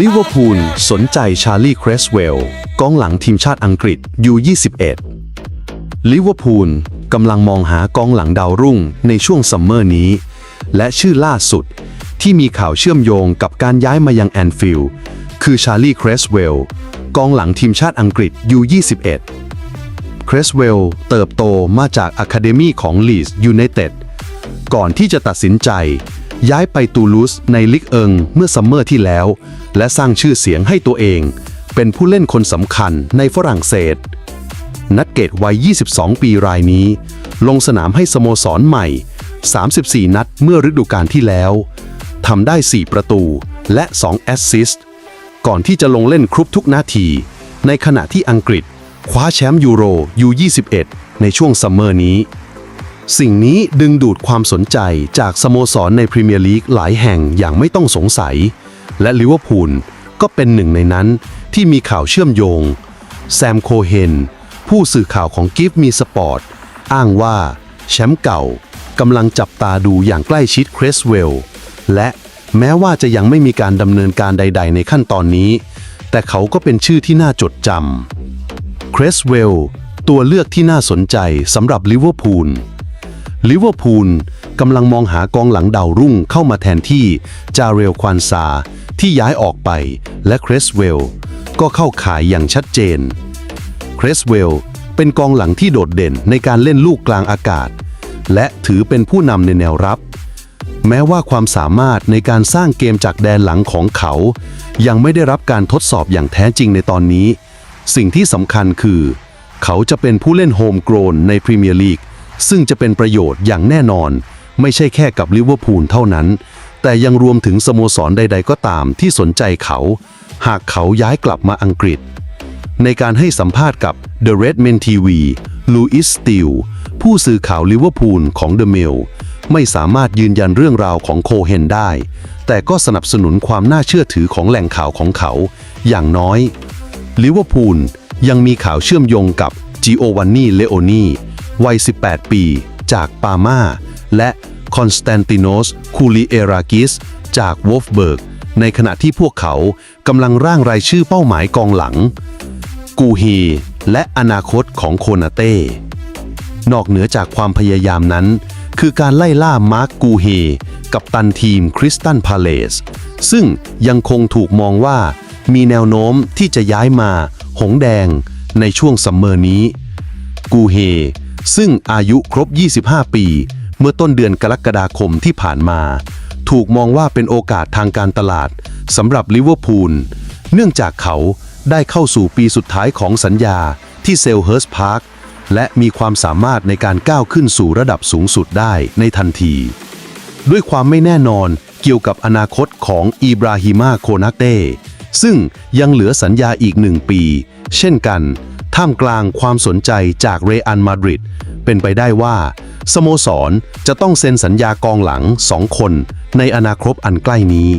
ลิเวอร์พูลสนใจชาลีเครสเวลกองหลังทีมชาติอังกฤษ U21 ลิเวอร์พูลกำลังมองหากองหลังดาวรุ่งในช่วงซัมเมอร์นี้ และชื่อล่าสุดที่มีข่าวเชื่อมโยงกับการย้ายมายังแอนฟิลด์คือชาลีเครสเวลกองหลังทีมชาติอังกฤษ U21 เครสเวลเติบโตมาจากอะคาเดมีของลีสยูไนเต็ดก่อนที่จะตัดสินใจ ย้ายไปตูลูสในลิกเอิงเมื่อซัมเมอร์ที่แล้ว และสร้างชื่อเสียงให้ตัวเอง เป็นผู้เล่นคนสำคัญในฝรั่งเศส นักเกตวัย 22 ปีรายนี้ ลงสนามให้สโมสรใหม่ 34 นัดเมื่อฤดูกาลที่แล้วทำได้ 4 ประตูและ 2 แอสซิสต์ก่อนที่จะลงเล่นครบทุกนาที ในขณะที่อังกฤษ คว้าแชมป์ยูโร U21 ในช่วงซัมเมอร์นี้ สิ่งนี้ดึงดูดความสนใจจากสโมสรในพรีเมียร์ลีกหลายแห่งอย่างไม่ต้องสงสัย และลิเวอร์พูลก็เป็นหนึ่งในนั้นที่มีข่าวเชื่อมโยง แซมโคเฮน ผู้สื่อข่าวของ Give Me Sport อ้างว่า แชมป์เก่ากำลังจับตาดูอย่างใกล้ชิดครสเวล และแม้ว่าจะยังไม่มีการดำเนินการใด ๆ ในขั้นตอนนี้ แต่เขาก็เป็นชื่อที่น่าจดจำครสเวลตัวเลือกที่น่าสนใจสำหรับลิเวอร์พูล ลิเวอร์พูลกำลังมองหากองหลังดาวรุ่งเข้ามาแทนที่จาเรลควานซา ที่ย้ายออกไปและครสเวลก็เข้าขายอย่างชัดเจนครสเวลเป็นกองหลังที่โดดเด่นในการเล่นลูกกลางอากาศ และถือเป็นผู้นำในแนวรับ แม้ว่าความสามารถในการสร้างเกมจากแดนหลังของเขา ยังไม่ได้รับการทดสอบอย่างแท้จริงในตอนนี้ สิ่งที่สำคัญคือ เขาจะเป็นผู้เล่นโฮมโกรนในพรีเมียร์ลีก ซึ่งจะเป็นประโยชน์อย่างแน่นอน ไม่ใช่แค่กับลิเวอร์พูลเท่านั้น แต่ยังรวมถึงสโมสรใด ๆ ก็ตามที่สนใจเขา หากเขาย้ายกลับมาอังกฤษ ในการให้สัมภาษณ์กับ The Redmen TV ลูอิสสติลผู้สื่อข่าวลิเวอร์พูลของ The Mail ไม่สามารถยืนยันเรื่องราวของโคเฮนได้ แต่ก็สนับสนุนความน่าเชื่อถือของแหล่งข่าวของเขา อย่างน้อยลิเวอร์พูลยังมีข่าวเชื่อมโยงกับจิโอวานนีเลโอนี วัย 18 ปี จากปาม่าและคอนสแตนติโนสคูลิเอรากิส จากวอฟเบิร์ก ในขณะที่พวกเขากำลังร่างรายชื่อเป้าหมายกองหลัง กูฮีและอนาคตของโคนาเต้ นอกเหนือจากความพยายามนั้น คือการไล่ล่ามาร์กกูเฮกับตันทีมคริสตันพาเลส ซึ่งยังคงถูกมองว่ามีแนวโน้มที่จะย้ายมา หงแดงในช่วงซัมเมอร์นี้ กูเฮ ซึ่งอายุครบ 25 ปี เมื่อต้นเดือนกรกฎาคมที่ผ่านมา ถูกมองว่าเป็นโอกาสทางการตลาดสำหรับลิเวอร์พูล เนื่องจากเขาได้เข้าสู่ปีสุดท้ายของสัญญาที่เซลเฮิร์สพาร์คและมีความสามารถในการก้าวขึ้นสู่ระดับสูงสุดได้ในทันที ด้วยความไม่แน่นอนเกี่ยวกับอนาคตของอีบราฮิมาโคนักเต้ซึ่งยังเหลือสัญญาอีกหนึ่งปี เช่นกัน ท่ามกลางความสนใจจากเรอัลมาดริดเป็นไปได้ว่า สโมสรจะต้องเซ็นสัญญากองหลังสองคนในอนาคตอันใกล้นี้